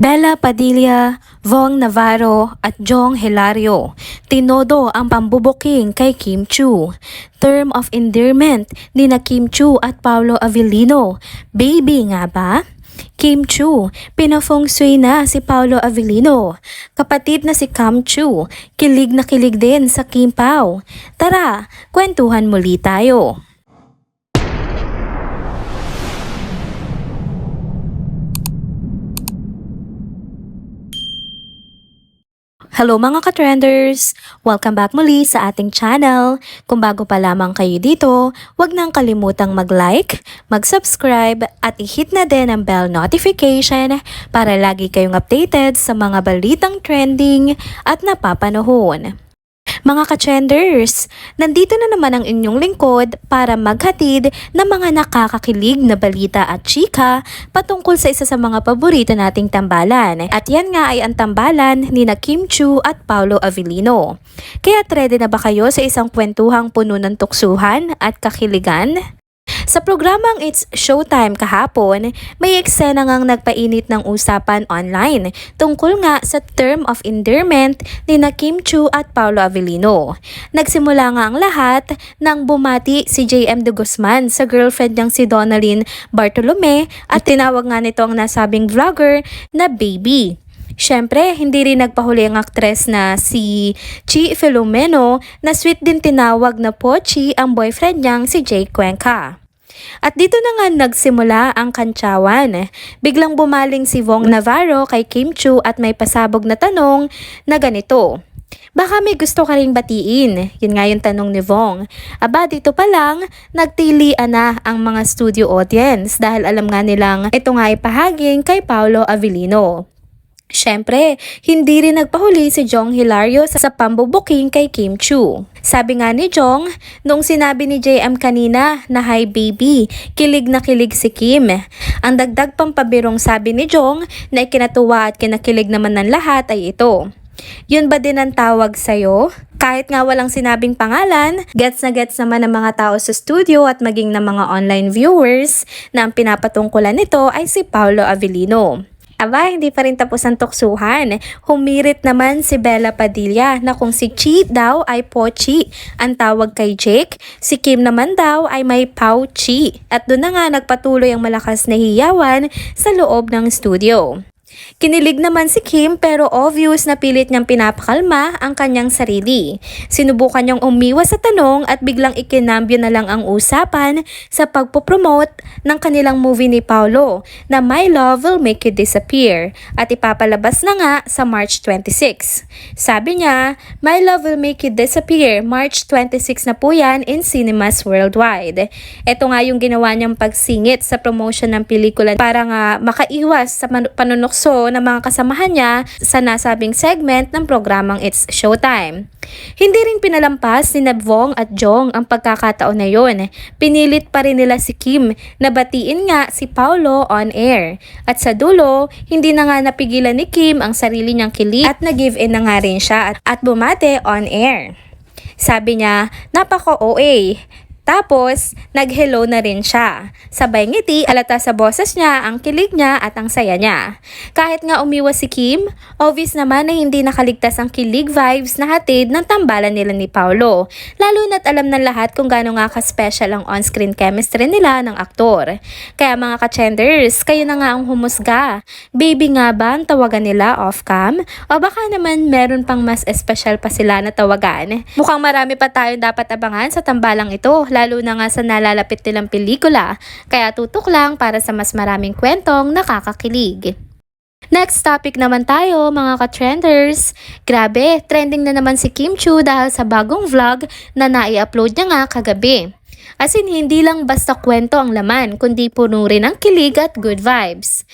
Bella Padilla, Vong Navarro at Jong Hilario. Tinodo ang pambubuking kay Kim Chu. Term of endearment ni na Kim Chu at Paulo Avellino. Baby nga ba? Kim Chu, pinafeng shui na si Paulo Avellino. Kapatid na si Cam Chu, kilig na kilig din sa Kim Pao. Tara, kwentuhan muli tayo. Hello mga ka-trenders! Welcome back muli sa ating channel. Kung bago pa lamang kayo dito, huwag nang kalimutang mag-like, mag-subscribe at i-hit na din ang bell notification para lagi kayong updated sa mga balitang trending at napapanahon. Mga ka-trenders, nandito na naman ang inyong lingkod para maghatid ng mga nakakakilig na balita at chika patungkol sa isa sa mga paborito nating tambalan. At yan nga ay ang tambalan ni na Kim Chu at Paulo Avellino. Kaya ready na ba kayo sa isang kwentuhang puno ng tuksuhan at kakiligan? Sa programang It's Showtime kahapon, may eksena ngang nagpainit ng usapan online tungkol nga sa term of endearment ni na Kim Chu at Paulo Avellino. Nagsimula nga ang lahat nang bumati si JM de Guzman sa girlfriend niyang si Donalyn Bartolome at tinawag nga nito ang nasabing vlogger na baby. Siyempre, hindi rin nagpahuli ang aktres na si Chi Filomeno na sweet din tinawag na Pochi ang boyfriend niyang si Jay Cuenca. At dito na nga nagsimula ang kantsawan. Biglang bumaling si Vong Navarro kay Kim Chu at may pasabog na tanong na ganito. Baka may gusto ka ring batiin. Yun nga yung tanong ni Vong. Aba, dito pa lang, nagtilian na ang mga studio audience dahil alam nga nilang ito nga ipahaging kay Paolo Avellino. Siyempre, hindi rin nagpahuli si Jong Hilario sa pambubuking kay Kim Chu. Sabi nga ni Jong, nung sinabi ni JM kanina na hi baby, kilig na kilig si Kim. Ang dagdag pampabirong sabi ni Jong na ikinatuwa at kinakilig naman ng lahat ay ito. Yun ba din ang tawag sa'yo? Kahit nga walang sinabing pangalan, gets na gets naman ng mga tao sa studio at maging ng mga online viewers na ang pinapatungkulan nito ay si Paolo Avellino. Aba, hindi pa rin tapos ang tuksuhan. Humirit naman si Bella Padilla na kung si Chi daw ay Pochi ang tawag kay Jake, si Kim naman daw ay may Pau Chi. At doon na nga nagpatuloy ang malakas na hiyawan sa loob ng studio. Kinilig naman si Kim pero obvious na pilit niyang pinapakalma ang kanyang sarili. Sinubukan niyang umiwas sa tanong at biglang ikinambyo na lang ang usapan sa pagpopromote ng kanilang movie ni Paulo na My Love Will Make You Disappear at ipapalabas na nga sa March 26. Sabi niya, My Love Will Make You Disappear, March 26 na po yan in cinemas worldwide. Ito nga yung ginawa niyang pagsingit sa promotion ng pelikula para nga makaiwas sa man- panunokso ng mga kasamahan niya sa nasabing segment ng programang It's Showtime. Hindi rin pinalampas ni Nabvong at Jong ang pagkakataon na yon. Pinilit pa rin nila si Kim na batiin nga si Paulo on air. At sa dulo, hindi na nga napigilan ni Kim ang sarili niyang kilig at nag-give in na nga rin siya at, at bumate on air. Sabi niya, napaka-OA. Tapos, nag-hello na rin siya. Sabay ngiti, halata sa boses niya ang kilig niya at ang saya niya. Kahit nga umiwas si Kim, obvious naman na hindi nakaligtas ang kilig vibes na hatid ng tambalan nila ni Paulo. Lalo na't alam ng lahat kung gaano nga ka-special ang on-screen chemistry nila ng aktor. Kaya mga ka-chenders, kayo na nga ang humusga. Baby nga ba ang tawagan nila off-cam? O baka naman meron pang mas espesyal pa sila na tawagan? Mukhang marami pa tayong dapat abangan sa tambalang ito, lalo na nga sa nalalapit nilang pelikula. Kaya tutok lang para sa mas maraming kwentong nakakakilig. Next topic naman tayo mga ka-trenders. Grabe, trending na naman si Kim Chu dahil sa bagong vlog na nai-upload niya nga kagabi. As in, hindi lang basta kwento ang laman, kundi puno rin ang kilig at good vibes.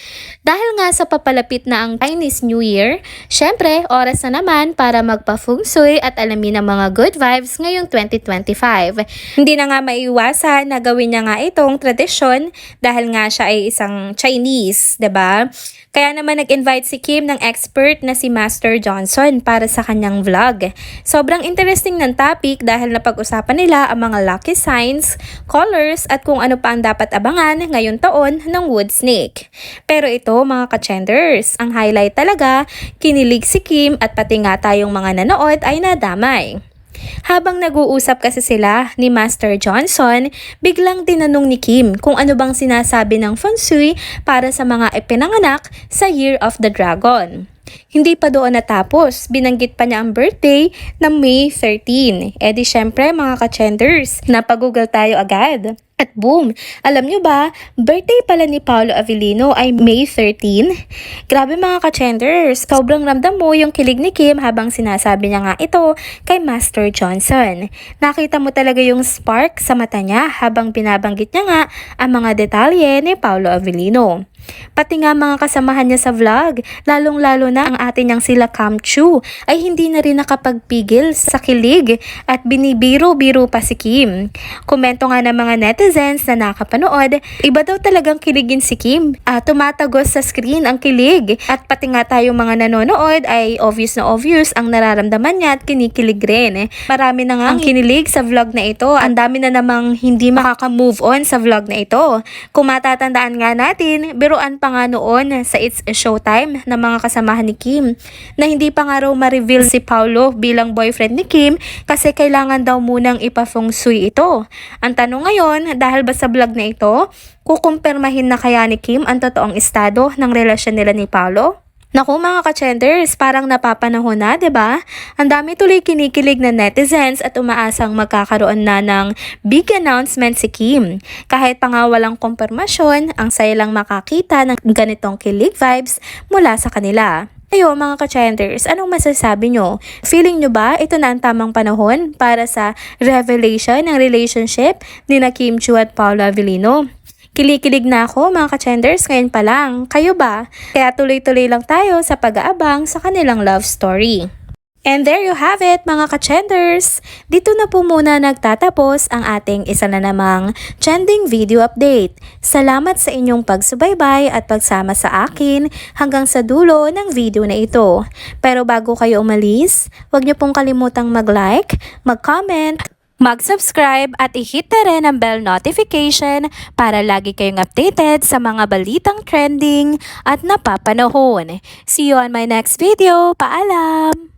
Dahil nga sa papalapit na ang Chinese New Year, syempre, oras na naman para magpa-feng shui at alamin ang mga good vibes ngayong 2025. Hindi na nga maiwasan na gawin niya nga itong tradisyon dahil nga siya ay isang Chinese, ba? Kaya naman nag-invite si Kim ng expert na si Master Johnson para sa kanyang vlog. Sobrang interesting ng topic dahil napag-usapan nila ang mga lucky signs, colors at kung ano pa ang dapat abangan ngayong taon ng wood snake. Pero ito mga ka-chenders, ang highlight talaga, kinilig si Kim at pati nga tayong mga nanood ay nadamay. Habang nag-uusap kasi sila ni Master Johnson, biglang tinanong ni Kim kung ano bang sinasabi ng feng shui para sa mga ipinanganak sa Year of the Dragon. Hindi pa doon natapos, binanggit pa niya ang birthday na May 13. E di syempre mga ka-chenders, napag-google tayo agad. At boom, alam nyo ba, birthday pala ni Paolo Avellino ay May 13? Grabe mga ka-chenders, sobrang ramdam mo yung kilig ni Kim habang sinasabi niya nga ito kay Master Johnson. Nakita mo talaga yung spark sa mata niya habang binabanggit niya nga ang mga detalye ni Paolo Avellino. Pati nga mga kasamahan niya sa vlog, lalong-lalo na ang atin niyang sila Cam Chu, ay hindi na rin nakapagpigil sa kilig at binibiro-biro pa si Kim. Komento nga ng mga netizens na nakapanood, iba daw talagang kiligin si Kim. Ah, tumatagos sa screen ang kilig at pati nga tayong mga nanonood ay obvious na obvious ang nararamdaman niya at kinikilig rin. Marami na nga ang kinilig sa vlog na ito. Ang dami na namang hindi makaka-move on sa vlog na ito. Kung matatandaan nga natin, biruan pa nga noon sa It's Showtime ng mga kasamahan ni Kim na hindi pa nga raw ma-reveal si Paulo bilang boyfriend ni Kim kasi kailangan daw munang ipa-feng shui ito. Ang tanong ngayon, dahil ba sa vlog na ito, kukumpirmahin na kaya ni Kim ang totoong estado ng relasyon nila ni Paulo? Naku mga ka-chenders, parang napapanahon na, ba? Ang dami tuloy kinikilig na netizens at umaasang magkakaroon na ng big announcement si Kim. Kahit pa nga walang kumpirmasyon, ang saya lang makakita ng ganitong kilig vibes mula sa kanila. Ayo mga ka-chenders, anong masasabi nyo? Feeling nyo ba ito na ang tamang panahon para sa revelation ng relationship ni na Kim Chu at Paolo Avellino? Kilikilig na ako mga ka-chenders ngayon pa lang. Kayo ba? Kaya tuloy-tuloy lang tayo sa pag-aabang sa kanilang love story. And there you have it mga ka-chenders! Dito na po muna nagtatapos ang ating isa na namang trending video update. Salamat sa inyong pagsubaybay at pagsama sa akin hanggang sa dulo ng video na ito. Pero bago kayo umalis, huwag niyo pong kalimutang mag-like, mag-comment, mag-subscribe at i-hit na rin ang bell notification para lagi kayong updated sa mga balitang trending at napapanahon. See you on my next video. Paalam!